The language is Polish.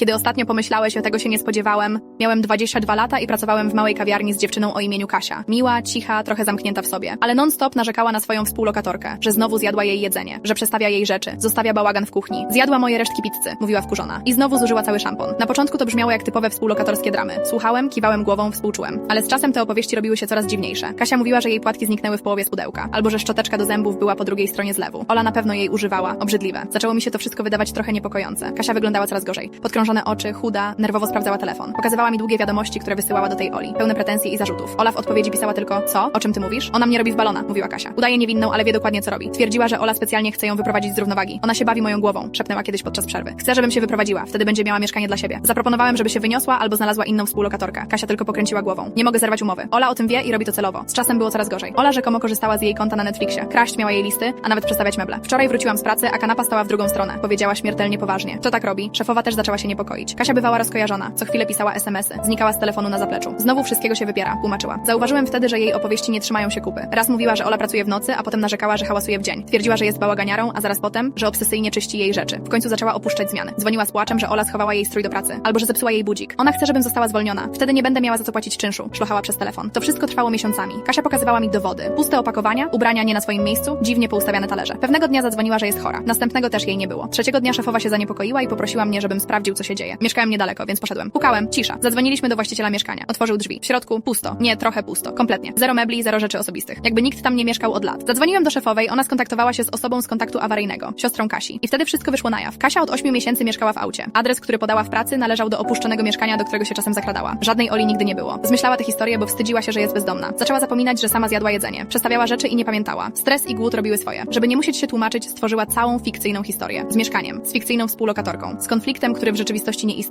Kiedy ostatnio pomyślałeś, o tego się nie spodziewałem, miałem 22 lata i pracowałem w małej kawiarni z dziewczyną o imieniu Kasia. Miła, cicha, trochę zamknięta w sobie, ale non-stop narzekała na swoją współlokatorkę, że znowu zjadła jej jedzenie, że przestawia jej rzeczy, zostawia bałagan w kuchni. Zjadła moje resztki pizzy, mówiła wkurzona. I znowu zużyła cały szampon. Na początku to brzmiało jak typowe współlokatorskie dramy. Słuchałem, kiwałem głową, współczułem. Ale z czasem te opowieści robiły się coraz dziwniejsze. Kasia mówiła, że jej płatki zniknęły w połowie z pudełka, albo że szczoteczka do zębów była po drugiej stronie zlewu. Ola na pewno jej używała, obrzydliwe. Zaczęło mi się to wszystko wydawać trochę niepokojące. Kasia wyglądała coraz gorzej. Podkrążone oczy, chuda, nerwowo sprawdzała telefon. Pokazywała mi długie wiadomości, które wysyłała do tej Oli, pełne pretensji i zarzutów. Ola w odpowiedzi pisała tylko: Co? O czym ty mówisz? Ona mnie robi w balona, mówiła Kasia. Udaje niewinną, ale wie dokładnie co robi. Twierdziła, że Ola specjalnie chce ją wyprowadzić z równowagi. Ona się bawi moją głową, szepnęła kiedyś podczas przerwy. Chcę, żebym się wyprowadziła, wtedy będzie miała mieszkanie dla siebie. Zaproponowałem, żeby się wyniosła albo znalazła inną współlokatorkę. Kasia tylko pokręciła głową. Nie mogę zerwać umowy. Ola o tym wie i robi to celowo. Z czasem było coraz gorzej. Ola rzekomo korzystała z jej konta na Netflixie. Kraść miała jej listy, a nawet przestawiać meble. Wczoraj wróciłam z pracy, a kanapa stała w drugą stronę. Powiedziała śmiertelnie poważnie. Co tak robi? Szefowa też zaczęła się Kasia bywała rozkojarzona. Co chwilę pisała SMS-y. Znikała z telefonu na zapleczu. Znowu wszystkiego się wypiera, tłumaczyła. Zauważyłem wtedy, że jej opowieści nie trzymają się kupy. Raz mówiła, że Ola pracuje w nocy, a potem narzekała, że hałasuje w dzień. Twierdziła, że jest bałaganiarą, a zaraz potem, że obsesyjnie czyści jej rzeczy. W końcu zaczęła opuszczać zmiany. Dzwoniła z płaczem, że Ola schowała jej strój do pracy, albo że zepsuła jej budzik. Ona chce, żebym została zwolniona. Wtedy nie będę miała za co płacić czynszu. Szlochała przez telefon. To wszystko trwało miesiącami. Kasia pokazywała mi dowody. Puste opakowania, ubrania nie na swoim miejscu, dziwnie poustawiane talerze. Pewnego dnia zadzwoniła, że jest chora. Następnego też jej nie było. Trzeciego dnia szefowa się zaniepokoiła i poprosiła mnie, żebym sprawdził, co się dzieje. Mieszkałem niedaleko, więc poszedłem. Pukałem, cisza. Zadzwoniliśmy do właściciela mieszkania. Otworzył drzwi. W środku pusto. Nie, trochę pusto. Kompletnie. Zero mebli, zero rzeczy osobistych. Jakby nikt tam nie mieszkał od lat. Zadzwoniłem do szefowej, ona skontaktowała się z osobą z kontaktu awaryjnego, siostrą Kasi. I wtedy wszystko wyszło na jaw. Kasia od 8 miesięcy mieszkała w aucie. Adres, który podała w pracy, należał do opuszczonego mieszkania, do którego się czasem zakradała. Żadnej Oli nigdy nie było. Zmyślała tę historię, bo wstydziła się, że jest bezdomna. Zaczęła zapominać, że sama zjadła jedzenie. Przestawiała rzeczy i nie pamiętała. Stres i głód robiły swoje. Żeby nie musieć się tłumaczyć, stworzyła całą fikcyjną historię. Z mieszkaniem, z fikcyjną współlokatorką, z konfliktem, który w rzeczywistości nie istniał.